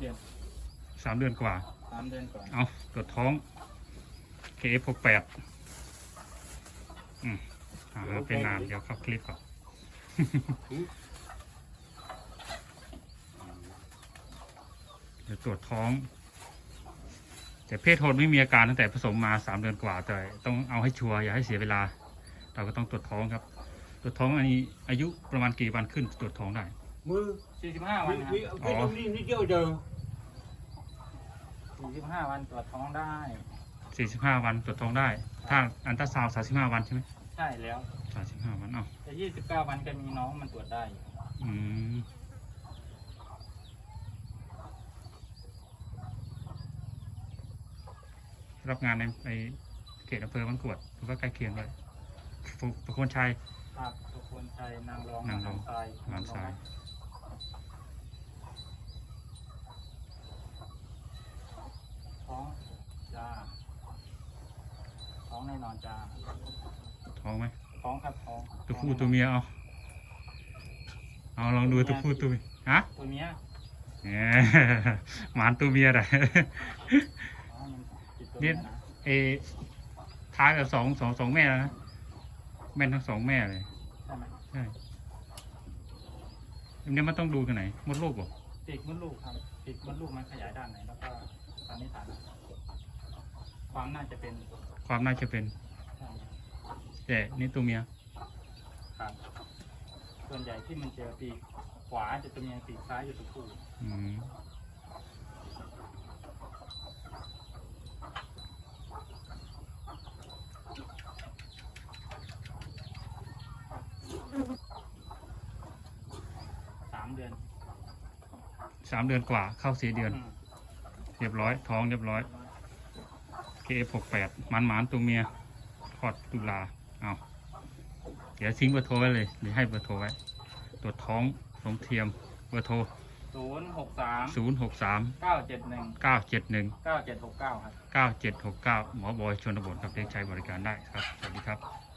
เดือนสามเดือนกว่า สามเดือนก่อนเอาตรวจท้อง KF หกแปดอืมอ่าเป็นนานเดี๋ยวเข้าคลิปก่อน เดี๋ยวตรวจท้อง แต่เพศโทนไม่มีอาการตั้งแต่ผสมมาสามเดือนกว่า แต่ต้องเอาให้ชัวร์อย่าให้เสียเวลา เราก็ต้องตรวจท้องครับ ตรวจท้องอันนี้อายุประมาณกี่วันขึ้นตรวจท้องได้ mưa สี่สิบห้าวัน vì ครับ vì cái Ồ. ông đi đi kêu giờ สี่สิบห้าวันตรวจท้องได้ สี่สิบห้าวันตรวจท้องได้ ถ้าอันตราซาวสามสิบห้าวันใช่ไหมใช่แล้ว สามสิบห้าวันเอ้าแต่ยี่สิบเก้าวันก็มีน้องมันตรวจได้อยู่อืมรับงานในในเขตอำเภอบางกรวดหรือว่าใกล้เคียงเลยฟุประโคนชัย ครับทุกคนชัยนางรองนางรองทรายหลานทราย ท้องจ้าท้ องแน่นอนจ้าท้องไหมท้องครับท้องตัวผู้ตัวเมียเอาเอาลองดูตัวผู้ตัวเมียฮะตัวเมียแหมหมานตัวเมียได้อ๋อมันติดตัวเนี่เมียยนะเอท้ายกับสองสองสองแม่แล้วนะแม่นทั้งสองแม่เลยใช่ไหมใช่อันนี้มันต้องดูกันไหนมดลูกบ่ปีกมดลูกครับปีกมดลูกมันขยายด้านไหนแล้วก็สันนิษฐาน ความน่าจะเป็นความน่าจะเป็น แต่นี่ตัวเมียส่วนใหญ่ที่มันเจอปีกขวาจะตัวเมียปีกซ้ายจะตัวผู้สามเดือนสามเดือนกว่าเข้าสี่เดือนเรียบร้อยท้องเรียบร้อย หกแปดมันหมานตัวเมียทอดตุลาเอาเดี๋ยวทิ้งเบอร์โทรไว้เลยหรือให้เบอร์โทรไว้ตรวจท้องสมเทียมเบอร์โทร ศูนย์หกสามศูนย์หกสามเก้าเจ็ดหนึ่งเก้าเจ็ดหนึ่งเก้าเจ็ดหกเก้าครับเก้าเจ็ดหกเก้าหมอบอยชนบทครับเรียกใช้บริการได้ครับ สวัสดีครับ